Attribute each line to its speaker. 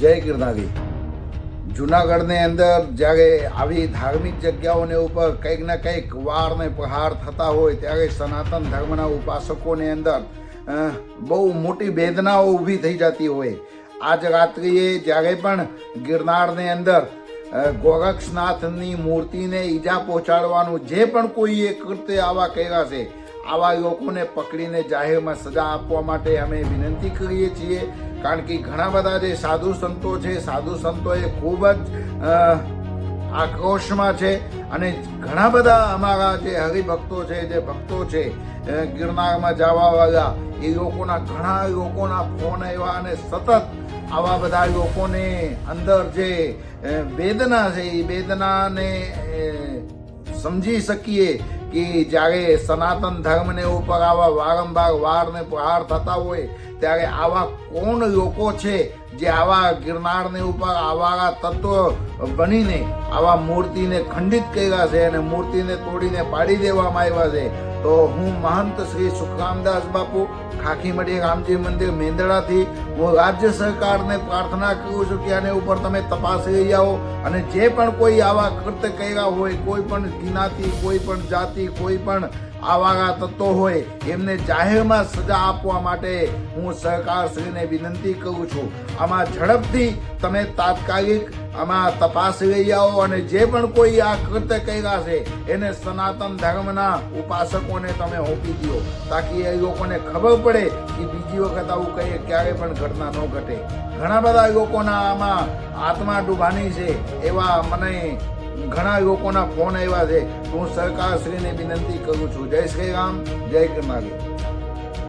Speaker 1: જય ગિરનારી. જુનાગઢની અંદર જ્યારે આવી ધાર્મિક જગ્યાઓને ઉપર કંઈક ને કંઈક વાર ને પ્રહાર થતા હોય ત્યારે સનાતન ધર્મના ઉપાસકોની અંદર બહુ મોટી વેદનાઓ ઊભી થઈ જતી હોય. આજ રાત્રિએ જ્યારે પણ ગિરનારની અંદર ગોરક્ષનાથની મૂર્તિને ઈજા પહોંચાડવાનું જે પણ કોઈએ કૃત્ય આવા કર્યા છે, આવા લોકોને પકડીને જાહેરમાં સજા આપવા માટે અમે વિનંતી કરીએ છીએ. કારણ કે ઘણા બધા જે સાધુ સંતો છે, સાધુ સંતોએ ખૂબ જ આક્રોશમાં છે અને ઘણા બધા અમારા જે હરિભક્તો છે, જે ભક્તો છે ગિરનારમાં જવા વાળા, એ લોકોના ઘણા લોકોના ફોન આવ્યા અને સતત આવા બધા લોકોને અંદર જે વેદના છે, એ વેદનાને સમજી શકીએ કે જ્યારે સનાતન ધર્મને ઉપર આવા વારંવાર વારને પ્રહાર થતા હોય, ત્યારે આવા કોણ લોકો છે જે આવા ગિરનારની ઉપર આવા તત્વો બનીને આવા મૂર્તિને ખંડિત કર્યા છે અને મૂર્તિને તોડીને પાડી દેવામાં આવ્યા છે? તો હું મહંત શ્રી સુખરામદાસ બાપુ ખાખીમડી રામજી મંદિર મેંદડાથી હું રાજ્ય સરકારને પ્રાર્થના કરું છું કે આને ઉપર તમે તપાસ લઈ આવો અને જે પણ કોઈ આવા કૃત્ય કર્યા હોય, કોઈ પણ જ્ઞાતિ, કોઈ પણ જાતિ, કોઈ પણ આવા તત્વો હોય, એમને જાહેરમાં સજા આપવા માટે હું સહકારશ્રીને વિનંતી કરું છું. આમાં ઝડપથી તમે તાત્કાલિક આમાં તપાસ લઈ આવો અને જે પણ કોઈ આ કૃત્ય કર્યા છે, એને સનાતન ધર્મના ઉપાસકોને તમે હોપી દો, તાકી એ લોકોને ખબર પડે કે બીજી વખત આવું કહીએ ક્યારે પણ ઘટના ન ઘટે. ઘણા બધા લોકોના આમાં આત્મા ડૂબાની છે, એવા મને ઘણા લોકોના ફોન આવ્યા છે. હું સરકારશ્રીને વિનંતી કરું છું. જય શ્રી રામ. જય કરનારી